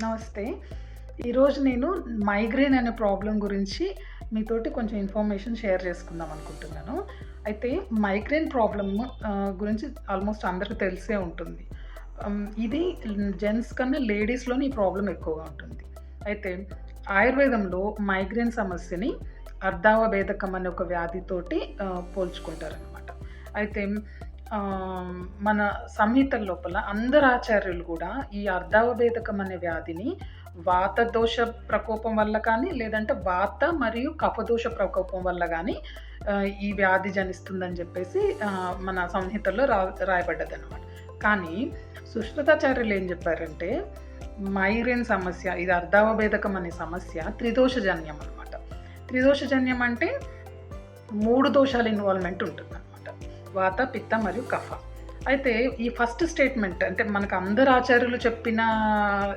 నమస్తే. ఈరోజు నేను మైగ్రేన్ అనే ప్రాబ్లం గురించి మీతోటి కొంచెం ఇన్ఫర్మేషన్ షేర్ చేసుకుందాం అనుకుంటున్నాను. అయితే మైగ్రేన్ ప్రాబ్లమ్ గురించి ఆల్మోస్ట్ అందరికీ తెలిసే ఉంటుంది. ఇది జెంట్స్ కన్నా లేడీస్లోని ఈ ప్రాబ్లం ఎక్కువగా ఉంటుంది. అయితే ఆయుర్వేదంలో మైగ్రేన్ సమస్యని అర్ధావభేదకం అనే ఒక వ్యాధితోటి పోల్చుకుంటారనమాట అయితే మన సంహితల లోపల అందరు ఆచార్యులు కూడా ఈ అర్ధావభేదకం అనే వ్యాధిని వాత దోష ప్రకోపం వల్ల కానీ లేదంటే వాత మరియు కఫదోష ప్రకోపం వల్ల కానీ ఈ వ్యాధి జనిస్తుందని చెప్పేసి మన సంహితల్లో రా రాయబడ్డది అనమాట కానీ సుశ్రుతాచార్యులు ఏం చెప్పారంటే మైగ్రేన్ సమస్య ఇది అర్ధావభేదకం అనే సమస్య త్రిదోషజన్యం అనమాట త్రిదోషజన్యం అంటే మూడు దోషాల ఇన్వాల్వ్మెంట్ ఉంటుంది. వాత పిత్త మరియు కఫ. అయితే ఈ ఫస్ట్ స్టేట్మెంట్ అంటే మనకు అందరు ఆచార్యులు చెప్పిన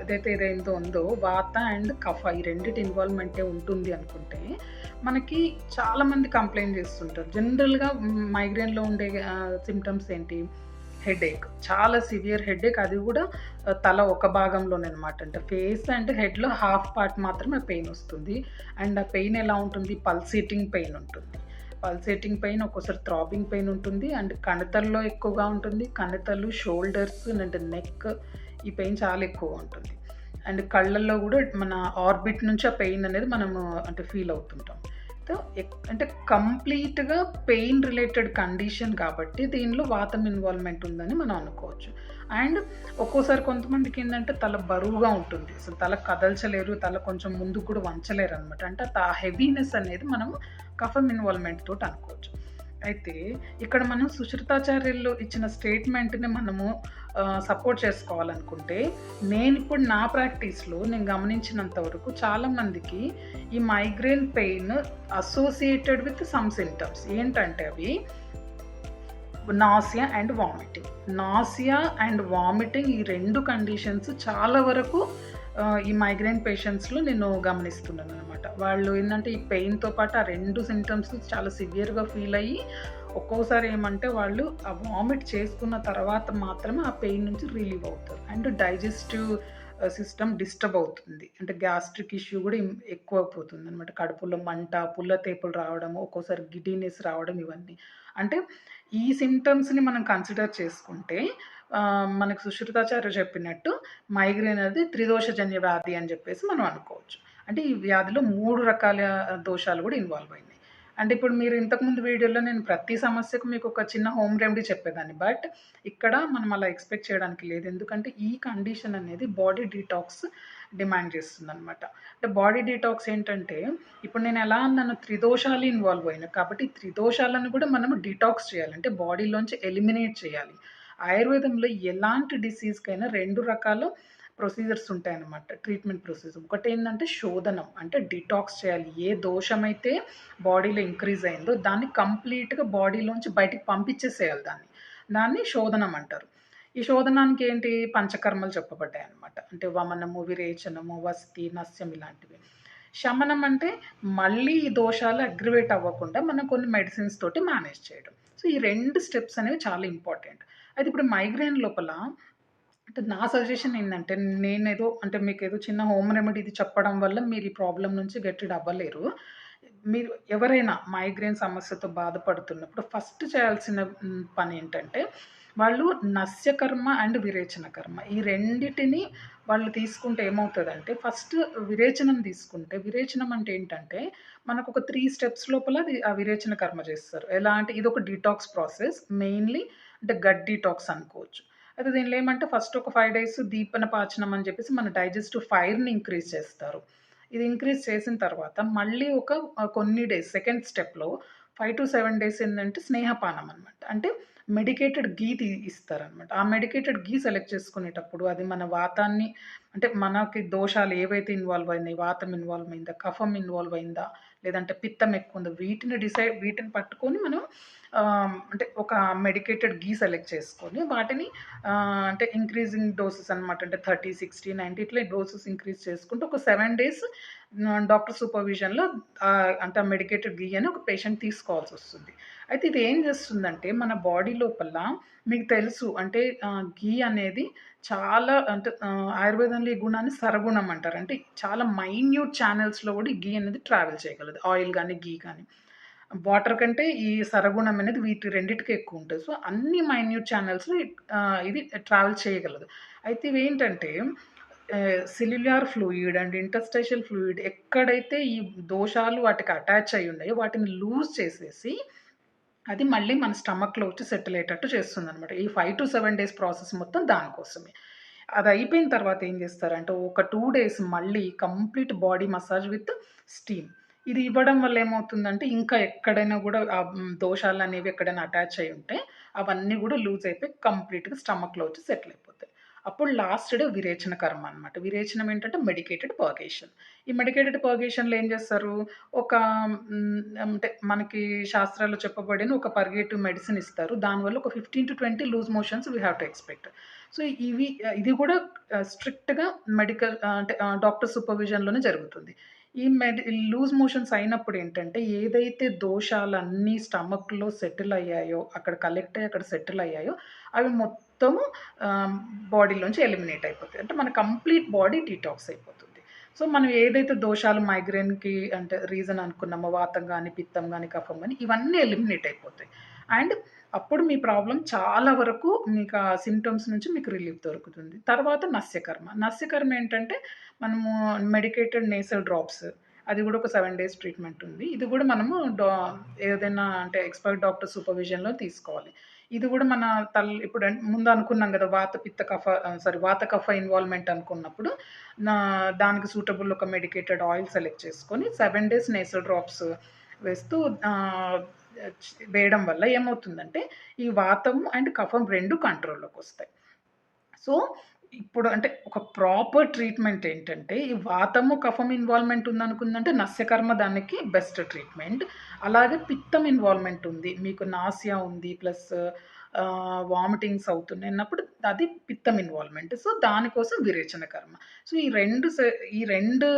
ఏదైతే ఏదైందో ఉందో వాత అండ్ కఫ ఈ రెండింటి ఇన్వాల్వ్మెంటే ఉంటుంది అనుకుంటే మనకి చాలామంది కంప్లైంట్ చేస్తుంటారు. జనరల్గా మైగ్రేన్లో ఉండే సిమ్టమ్స్ ఏంటి? హెడేక్ చాలా సివియర్ హెడేక్ అది కూడా తల ఒక భాగంలోనే అనమాట అంటే ఫేస్ అండ్ హెడ్లో హాఫ్ పార్ట్ మాత్రమే పెయిన్ వస్తుంది. అండ్ ఆ పెయిన్ ఎలా ఉంటుంది? పల్సేటింగ్ పెయిన్ ఉంటుంది. పల్సేటింగ్ పెయిన్ ఒక్కోసారి థ్రాబింగ్ పెయిన్ ఉంటుంది. అండ్ కణతల్లో ఎక్కువగా ఉంటుంది. కణతలు షోల్డర్స్ అండ్ నెక్ ఈ పెయిన్ చాలా ఎక్కువగా ఉంటుంది. అండ్ కళ్ళల్లో కూడా మన ఆర్బిట్ నుంచి ఆ పెయిన్ అనేది మనము అంటే ఫీల్ అవుతుంటాం. సో అంటే కంప్లీట్గా పెయిన్ రిలేటెడ్ కండిషన్ కాబట్టి దీనిలో వాతం ఇన్వాల్వ్మెంట్ ఉందని మనం అనుకోవచ్చు. అండ్ ఒక్కోసారి కొంతమందికి ఏంటంటే తల బరువుగా ఉంటుంది. అసలు తల కదల్చలేరు తల కొంచెం ముందు కూడా వంచలేరు అనమాట అంటే ఆ హెవీనెస్ అనేది మనం కఫం ఇన్వాల్వ్మెంట్ తోటి అనుకోవచ్చు. అయితే ఇక్కడ మనం సుశ్రుతాచార్యులు ఇచ్చిన స్టేట్మెంట్ని మనము సపోర్ట్ చేసుకోవాలనుకుంటే నేను ఇప్పుడు నా ప్రాక్టీస్లో నేను గమనించినంత వరకు చాలామందికి ఈ migraine pain associated with some symptoms ఏంటంటే అవి nausea and vomiting. Nausea and vomiting ఈ రెండు కండిషన్స్ చాలా వరకు ఈ మైగ్రేన్ పేషెంట్స్లో నేను గమనిస్తున్నాను అనమాట వాళ్ళు ఏంటంటే ఈ పెయిన్తో పాటు ఆ రెండు సిమ్టమ్స్ చాలా సివియర్గా ఫీల్ అయ్యి ఒక్కోసారి ఏమంటే వాళ్ళు ఆ వామిట్ చేసుకున్న తర్వాత మాత్రమే ఆ పెయిన్ నుంచి రిలీవ్ అవుతారు. అండ్ డైజెస్టివ్ సిస్టమ్ డిస్టర్బ్ అవుతుంది. అంటే గ్యాస్ట్రిక్ ఇష్యూ కూడా ఎక్కువ అయిపోతుంది అనమాట కడుపులో మంట పుల్ల తేపులు రావడం ఒక్కోసారి గిడీనెస్ రావడం ఇవన్నీ. అంటే ఈ సిమ్టమ్స్ని మనం కన్సిడర్ చేసుకుంటే మనకు సుశ్రుతాచార్య చెప్పినట్టు మైగ్రేన్ అనేది త్రిదోషజన్య వ్యాధి అని చెప్పేసి మనం అనుకోవచ్చు. అంటే ఈ వ్యాధిలో మూడు రకాల దోషాలు కూడా ఇన్వాల్వ్ అయినాయి. అంటే ఇప్పుడు మీరు ఇంతకుముందు వీడియోలో నేను ప్రతి సమస్యకు మీకు ఒక చిన్న హోమ్ రెమెడీ చెప్పేదాన్ని. బట్ ఇక్కడ మనం అలా ఎక్స్పెక్ట్ చేయడానికి లేదు. ఎందుకంటే ఈ కండిషన్ అనేది బాడీ డీటాక్స్ డిమాండ్ చేస్తుంది అనమాట అంటే బాడీ డీటాక్స్ ఏంటంటే ఇప్పుడు నేను ఎలా అన్నాను త్రిదోషాలు ఇన్వాల్వ్ అయినా కాబట్టి త్రిదోషాలను కూడా మనం డీటాక్స్ చేయాలి. అంటే బాడీలోంచి ఎలిమినేట్ చేయాలి. ఆయుర్వేదంలో ఎలాంటి డిసీజ్కైనా రెండు రకాల ప్రొసీజర్స్ ఉంటాయన్నమాట ట్రీట్మెంట్ ప్రొసీజర్. ఒకటి ఏంటంటే శోధనం అంటే డిటాక్స్ చేయాలి. ఏ దోషమైతే బాడీలో ఇంక్రీజ్ అయిందో దాన్ని కంప్లీట్గా బాడీలోంచి బయటికి పంపించేసేయాలి దాన్ని. దాన్ని శోధనం అంటారు. ఈ శోధనానికి ఏంటి? పంచకర్మలు చెప్పబడ్డాయి అనమాట అంటే వమనము విరేచనము వస్తి నస్యం ఇలాంటివి. శమనం అంటే మళ్ళీ ఈ దోషాలు అగ్రివేట్ అవ్వకుండా మనం కొన్ని మెడిసిన్స్ తోటి మేనేజ్ చేయడం. సో ఈ రెండు స్టెప్స్ అనేవి చాలా ఇంపార్టెంట్. అయితే ఇప్పుడు మైగ్రేన్ లోపల అంటే నా సజెషన్ ఏంటంటే నేను ఏదో అంటే మీకు ఏదో చిన్న హోమ్ రెమెడీ ఇది చెప్పడం వల్ల మీరు ఈ ప్రాబ్లం నుంచి గట్టి అవ్వలేరు. మీరు ఎవరైనా మైగ్రేన్ సమస్యతో బాధపడుతున్నప్పుడు ఫస్ట్ చేయాల్సిన పని ఏంటంటే వాళ్ళు నస్యకర్మ అండ్ విరేచన కర్మ. ఈ రెండిటిని వాళ్ళు తీసుకుంటే ఏమవుతుందంటే ఫస్ట్ విరేచనం తీసుకుంటే విరేచనం అంటే ఏంటంటే మనకు ఒక త్రీ స్టెప్స్ లోపల అది ఆ విరేచన కర్మ చేస్తారు. ఎలా అంటే ఇది ఒక డిటాక్స్ ప్రాసెస్ మెయిన్లీ అంటే గట్ డిటాక్స్ అనుకోవచ్చు. అయితే దీనిలో ఏమంటే ఫస్ట్ ఒక ఫైవ్ డేస్ దీపన పాచనం అని చెప్పేసి మన డైజెస్టివ్ ఫైర్ని ఇంక్రీజ్ చేస్తారు. ఇది ఇంక్రీజ్ చేసిన తర్వాత మళ్ళీ ఒక కొన్ని డేస్ సెకండ్ స్టెప్లో ఫైవ్ టు సెవెన్ డేస్ ఏంటంటే స్నేహపానం అనమాట అంటే మెడికేటెడ్ గీ తీ ఇస్తారనమాట ఆ మెడికేటెడ్ గీ సెలెక్ట్ చేసుకునేటప్పుడు అది మన వాతాన్ని అంటే మనకి దోషాలు ఏవైతే ఇన్వాల్వ్ అయినాయి వాతం ఇన్వాల్వ్ అయిందా కఫం ఇన్వాల్వ్ అయిందా లేదంటే పిత్తం ఎక్కువ ఉందో. వీటిని డిసైడ్ వీటిని పట్టుకొని మనం అంటే ఒక మెడికేటెడ్ గీ సెలెక్ట్ చేసుకొని వాటిని అంటే ఇంక్రీజింగ్ డోసెస్ అనమాట అంటే థర్టీ సిక్స్టీ నైంటీ ఇట్లా డోసెస్ ఇంక్రీజ్ చేసుకుంటూ ఒక సెవెన్ డేస్ డాక్టర్ సూపర్విజన్లో అంటే ఆ మెడికేటెడ్ గీ అని ఒక పేషెంట్ తీసుకోవాల్సి వస్తుంది. అయితే ఇది ఏం చేస్తుందంటే మన బాడీ లోపల మీకు తెలుసు అంటే గీ అనేది చాలా అంటే ఆయుర్వేదంలో ఈ గుణాన్ని సరగుణం అంటారు. అంటే చాలా మైన్యూట్ ఛానల్స్లో కూడా ఈ ఘీ అనేది ట్రావెల్ చేయగలదు. ఆయిల్ కానీ ఘీ కానీ వాటర్ కంటే ఈ సరగుణం అనేది వీటి రెండింటికి ఎక్కువ ఉంటుంది సో, అన్ని మైన్యూట్ ఛానల్స్లో ఇది ట్రావెల్ చేయగలదు. అయితే ఇవేంటంటే ఏంటంటే cellular fluid and interstitial fluid ఎక్కడైతే ఈ దోషాలు వాటికి అటాచ్ అయ్యి ఉన్నాయో వాటిని లూజ్ చేసేసి అది మళ్ళీ మన స్టమక్‌లో వచ్చి సెటిల్ అయ్యేటట్టు చేస్తుందనమాట. ఈ 5-7 డేస్ ప్రాసెస్ మొత్తం దానికోసమే. అది అయిపోయిన తర్వాత ఏం చేస్తారంటే ఒక టూ డేస్ మళ్ళీ complete body massage with steam. ఇది ఇవ్వడం వల్ల ఏమవుతుందంటే ఇంకా ఎక్కడైనా కూడా ఆ దోషాలు అనేవి ఎక్కడైనా అటాచ్ అయి ఉంటే అవన్నీ కూడా లూజ్ అయిపోయి కంప్లీట్‌గా స్టమక్‌లో వచ్చి సెటిల్ అయిపోతాయి. అప్పుడు లాస్ట్ డే విరేచన కర్మ అనమాట. విరేచనం ఏంటంటే మెడికేటెడ్ పర్గేషన్. ఈ మెడికేటెడ్ పర్గేషన్‌లో ఏం చేస్తారు? ఒక అంటే మనకి శాస్త్రాల్లో చెప్పబడిన ఒక పర్గేటివ్ మెడిసిన్ ఇస్తారు. దానివల్ల ఒక 15-20 loose motions we have to expect. So, ఇవి ఇది కూడా స్ట్రిక్ట్‌గా మెడికల్ అంటే డాక్టర్ సూపర్విజన్‌లోనే జరుగుతుంది. ఈ మెడి లూజ్ మోషన్స్ అయినప్పుడు ఏంటంటే ఏదైతే దోషాలన్నీ స్టమక్‌లో సెటిల్ అయ్యాయో, అక్కడ కలెక్ట్ అయ్యి అక్కడ సెటిల్ అయ్యాయో అవి మొత్తము బాడీలోంచి ఎలిమినేట్ అయిపోతాయి. అంటే మన కంప్లీట్ బాడీ డీటాక్స్ అయిపోతుంది. సో, మనం ఏదైతే దోషాలు మైగ్రేన్‌కి అంటే రీజన్ అనుకున్నామో వాతం కానీ పిత్తం కానీ కఫం కానీ ఇవన్నీ ఎలిమినేట్ అయిపోతాయి. అండ్ అప్పుడు మీ ప్రాబ్లం చాలా వరకు మీకు ఆ సిమ్టమ్స్ నుంచి మీకు రిలీఫ్ దొరుకుతుంది. తర్వాత నస్యకర్మ. నస్యకర్మ ఏంటంటే మనము మెడికేటెడ్ నేసల్ డ్రాప్స్ అది కూడా ఒక సెవెన్ డేస్ ట్రీట్మెంట్ ఉంది. ఇది కూడా మనము డా ఏదైనా అంటే ఎక్స్‌పర్ట్ డాక్టర్ సూపర్విజన్‌లో తీసుకోవాలి. ఇది కూడా మన తల్ ఇప్పుడు ముందు అనుకున్నాం కదా! వాత, పిత్త, కఫ సారీ వాత, కఫ ఇన్వాల్వ్‌మెంట్ అనుకున్నప్పుడు నా దానికి సూటబుల్ ఒక మెడికేటెడ్ ఆయిల్ సెలెక్ట్ చేసుకొని సెవెన్ డేస్ నేసల్ డ్రాప్స్ వేస్తూ వేయడం వల్ల ఏమవుతుందంటే ఈ వాతం అండ్ కఫం రెండు కంట్రోల్లోకి వస్తాయి సో, ఇప్పుడు అంటే ఒక ప్రాపర్ ట్రీట్మెంట్ ఏంటంటే ఈ వాతము, కఫం ఇన్వాల్వ్‌మెంట్ ఉందనుకుందంటే నస్యకర్మ దానికి బెస్ట్ ట్రీట్మెంట్. అలాగే పిత్తం ఇన్వాల్వ్‌మెంట్ ఉంది. మీకు నాసియా ఉంది. ప్లస్ వామిటింగ్స్ అవుతున్నాయి అన్నప్పుడు అది పిత్తం ఇన్వాల్వ్‌మెంట్. సో, దానికోసం విరేచన కర్మ. సో, ఈ రెండు ఈ రెండు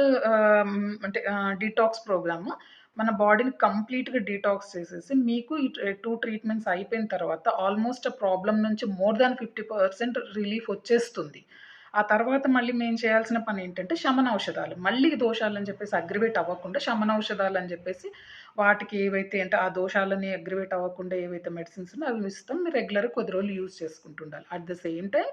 అంటే డిటాక్స్ ప్రోగ్రాము మన బాడీని కంప్లీట్‌గా డీటాక్స్ చేసేసి మీకు ఈ టూ ట్రీట్మెంట్స్ అయిపోయిన తర్వాత ఆల్మోస్ట్ ఆ ప్రాబ్లం నుంచి మోర్ దాన్ 50% రిలీఫ్ వచ్చేస్తుంది. ఆ తర్వాత మళ్ళీ మేము చేయాల్సిన పని ఏంటంటే శమన ఔషధాలు. మళ్ళీ దోషాలని చెప్పేసి అగ్రివేట్ అవ్వకుండా శమన ఔషధాలు అని చెప్పేసి వాటికి ఏవైతే అంటే ఆ దోషాలని అగ్రివేట్ అవ్వకుండా ఏవైతే మెడిసిన్స్ ఉన్నాయో అవి ఇస్తాం. మీరు రెగ్యులర్‌గా కొద్ది రోజులు యూజ్ చేసుకుంటుండాలి అట్ ద సేమ్ టైం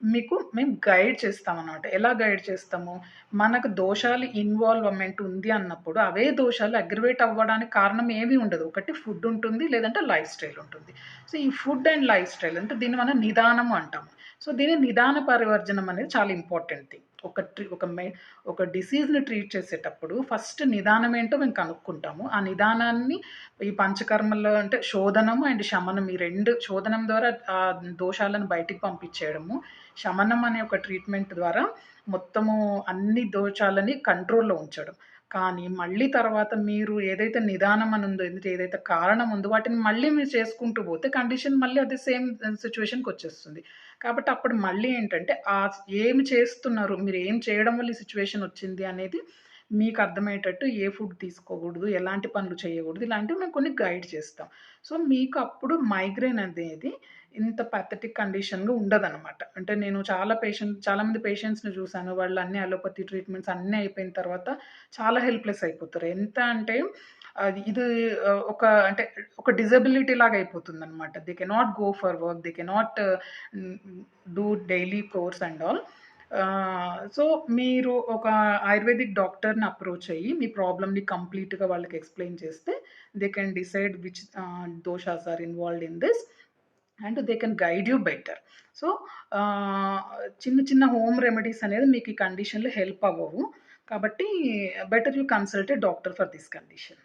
మీకు మేము గైడ్ చేస్తాం అనమాట ఎలా గైడ్ చేస్తాము? మనకు దోషాలు ఇన్వాల్వ్‌మెంట్ ఉంది అన్నప్పుడు అవే దోషాలు అగ్రివేట్ అవ్వడానికి కారణం ఏమీ ఉండదు. ఒకటి ఫుడ్ ఉంటుంది. లేదంటే లైఫ్ స్టైల్ ఉంటుంది. సో, ఈ ఫుడ్ అండ్ లైఫ్ స్టైల్ అంటే దీన్ని మనం నిదానం అంటాము. సో, దీన్ని నిదాన పరివర్జనం అనేది చాలా ఇంపార్టెంట్ థింగ్. ఒక ట్రీ ఒక మె ఒక డిసీజ్‌ని ట్రీట్ చేసేటప్పుడు ఫస్ట్ నిదానం ఏంటో మేము కనుక్కుంటాము. ఆ నిదానాన్ని ఈ పంచకర్మల్లో అంటే శోధనము అండ్ శమనం ఈ రెండు శోధనం ద్వారా ఆ దోషాలను బయటికి పంపించేయడము. శమనం అనే ఒక ట్రీట్మెంట్ ద్వారా మొత్తము అన్ని దోషాలని కంట్రోల్‌లో ఉంచడం. కానీ మళ్ళీ తర్వాత మీరు ఏదైతే నిదానం అని ఉందో, ఏదైతే కారణం ఉందో వాటిని మళ్ళీ మీరు చేసుకుంటూ పోతే కండిషన్ మళ్ళీ అదే సేమ్ సిట్యుయేషన్‌కొచ్చేస్తుంది. కాబట్టి అప్పుడు మళ్ళీ ఏంటంటే ఆ ఏమి చేస్తున్నారు? మీరు ఏం చేయడం వల్ల ఈ సిచ్యువేషన్ వచ్చింది అనేది మీకు అర్థమయ్యేటట్టు ఏ ఫుడ్ తీసుకోకూడదు, ఎలాంటి పనులు చేయకూడదు ఇలాంటివి మేము కొన్ని గైడ్ చేస్తాం. సో, మీకు అప్పుడు మైగ్రేన్ అనేది ఇంత పథటిక్ కండిషన్‌గా ఉండదనమాట. అంటే నేను చాలా పేషెంట్ చాలామంది పేషెంట్స్‌ని చూశాను వాళ్ళు అన్ని అలోపతి ట్రీట్మెంట్స్ అన్నీ అయిపోయిన తర్వాత చాలా హెల్ప్‌లెస్ అయిపోతారు. ఎంత అంటే అది ఇది ఒక అంటే ఒక డిజబిలిటీ లాగా అయిపోతుందనమాట. They cannot go for work. They cannot do daily course and all. So, మీరు ఒక ఆయుర్వేదిక్ డాక్టర్‌ని అప్రోచ్ అయ్యి మీ ప్రాబ్లమ్‌ని కంప్లీట్‌గా వాళ్ళకి ఎక్స్‌ప్లెయిన్ చేస్తే they can decide which doshas are involved in this and they can guide you better. So, చిన్న చిన్న హోమ్ రెమెడీస్ అనేది మీకు ఈ కండిషన్‌లో హెల్ప్ అవ్వవు. కాబట్టి better you consult doctor for this condition.